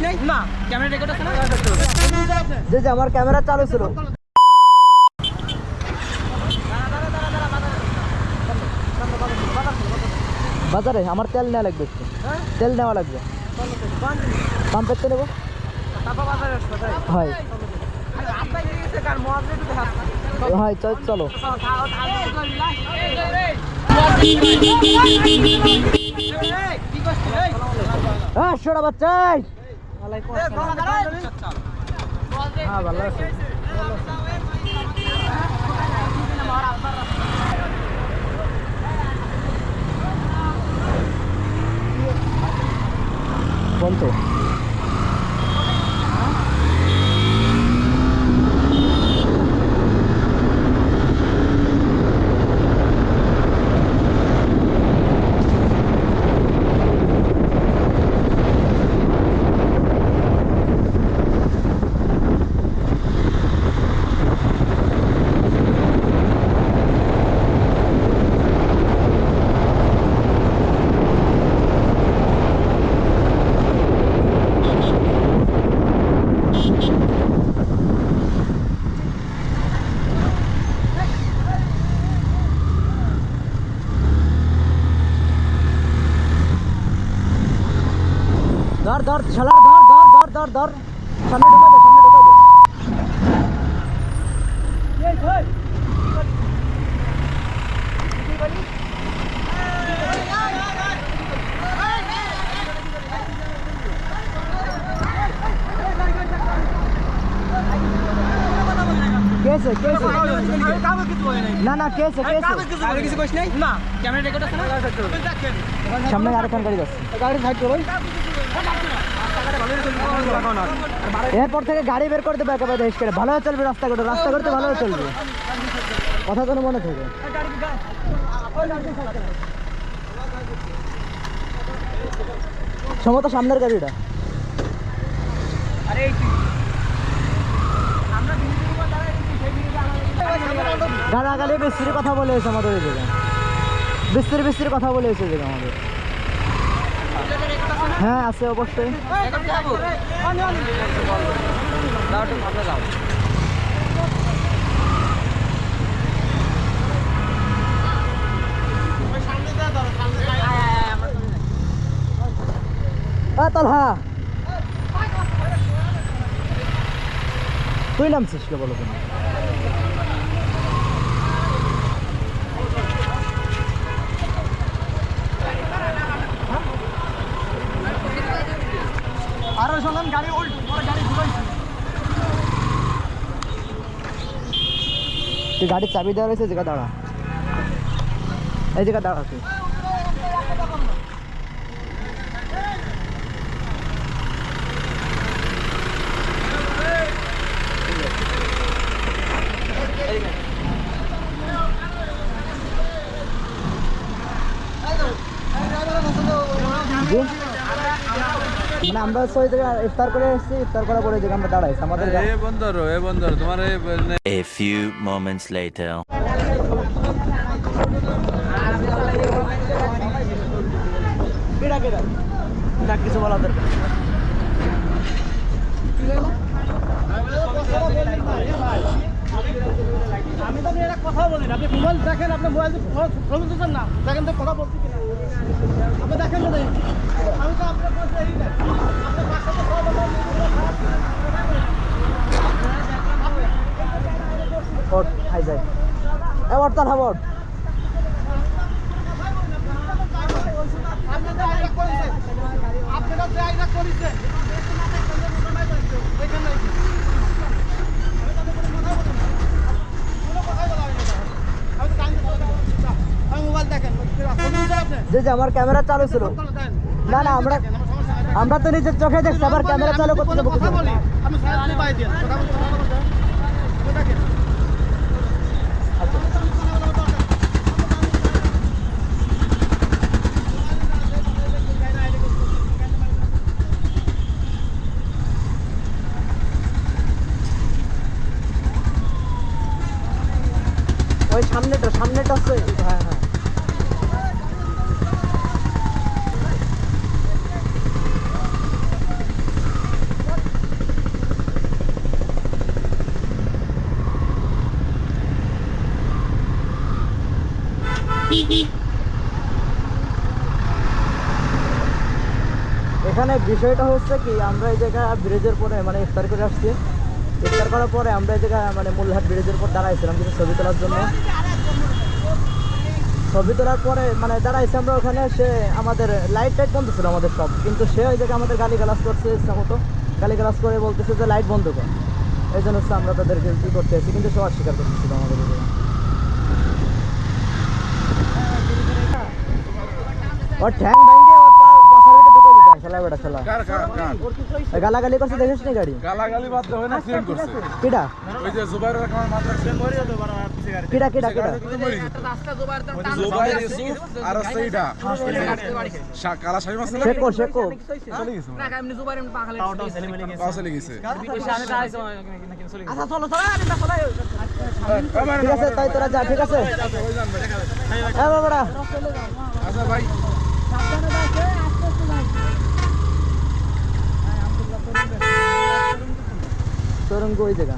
নাই না camera record আছে না যে যে আমার ক্যামেরা চালু ছিল বাজারে আমার তেল নেওয়া লাগবে একটু তেল নেওয়া লাগবে পাম্পের তো নেব হয় হয় চল হ্যাঁ শোনা বাচ্চাই হ্যাঁ ভালো আছে। বন্ধ ধর ধর শালার ধর ধর ধর ধর ধর। সামনে ঢুকে দে সামনে ঢুকে দে। কেসে কেসে। না না কেসে কেসে। আরে কিছু কইস নাই না। ক্যামেরা রেকর্ড আছে না? সামনে আরেকখান গাড়ি যাচ্ছে গাড়ি সাইড করো। এরপর থেকে গাড়ি বের করে দেবে একেবারে দেশ করে ভালো চলবে রাস্তা করতে রাস্তা করতে ভালো চলবে। কথা কোনো মনে থাকে? সমত সামনের গাড়িটা। আমাদের গালাগালি বিস্তির কথা বলে এসে আমাদের বিস্তির বিস্তির কথা বলে এসে আমাদের। হ্যাঁ আছে অবশ্যই। তুই নামছিস কে বলো তুমি? আরও গাড়ি উল্ট পরে গাড়ি ঘুরাইছে তুই গাড়ির চাবি দেওয়া রয়েছে জায়গা দাঁড়া এই জায়গা দাঁড়া তুই জি? মানে আমরা ওই জায়গায় ইফতার করে এসেছি ইফতার করার পরে জায়গায় আমরা দাঁড়াইছি আমাদের এ বন্দর এ বন্দর তোমার এ A few moments later. কেডা কেডা কিছু বলা দরকার আমি তো কথা বলি আপনি মোবাইল দেখেন আপনি মোবাইল ফোন দিচ্ছেন না? দেখেন তো কথা বলছি কিনা। আপনি দেখেন আমি তো আপনার পাশে তো সব ওট খাই যায় এ ওট তার হাবট আপনি তো আইনা করেছেন আপনারা তো আইনা করেছেন এখানে আমি মোবাইল যে যে আমার ক্যামেরা চালু ছিল। না না, আমরা আমরা তো নিজের চোখে দেখছি, আবার ক্যামেরা চালু করতে ওই সামনেটা সামনেটা আছে। হ্যাঁ হ্যাঁ। এখানে বিষয়টা হচ্ছে কি আমরা এই জায়গায় ব্রিজের পরে মানে ইফতার করে আসছি। ইফতার করার পরে আমরা জায়গা মানে মূলহাট ব্রিজের পর দাঁড়াইছিলাম কিছু ছবি তোলার জন্য। ছবি তোলার পরে মানে দাঁড়াইছি আমরা ওখানে, সে আমাদের লাইট টাইট বন্ধ ছিল আমাদের সব। কিন্তু সে ওই জায়গায় আমাদের গালি গালাজ করছে ইচ্ছা মতো। গালি গালাজ করে বলতেছে যে লাইট বন্ধ কর। এই জন্য হচ্ছে আমরা তাদেরকে কি করতে এসেছি কিন্তু সে অস্বীকার করতেছিল আমাদের এই জায়গায়। ওর শালা বেটা কার কার কার? ওই গালাগালি করছে দেখিস নি গাড়ি? গালাগালি বাদ দেওয়া না ফ্রেম করছে। কিডা ওই যে জুবাইর রহমান মাদ্রাসা কিডা কিডা কিডা জুবাইর ইউসুফ আর সেইটা শা- কালা শাড়ি মাছ ছিল শেকো শেকো চলে গেছে পাও চলে গেছে। ঠিক আছে তাই তোরা যা ঠিক আছে। হ্যাঁ বাবারা। আচ্ছা ভাই। তোরঙ্গ ওই জায়গা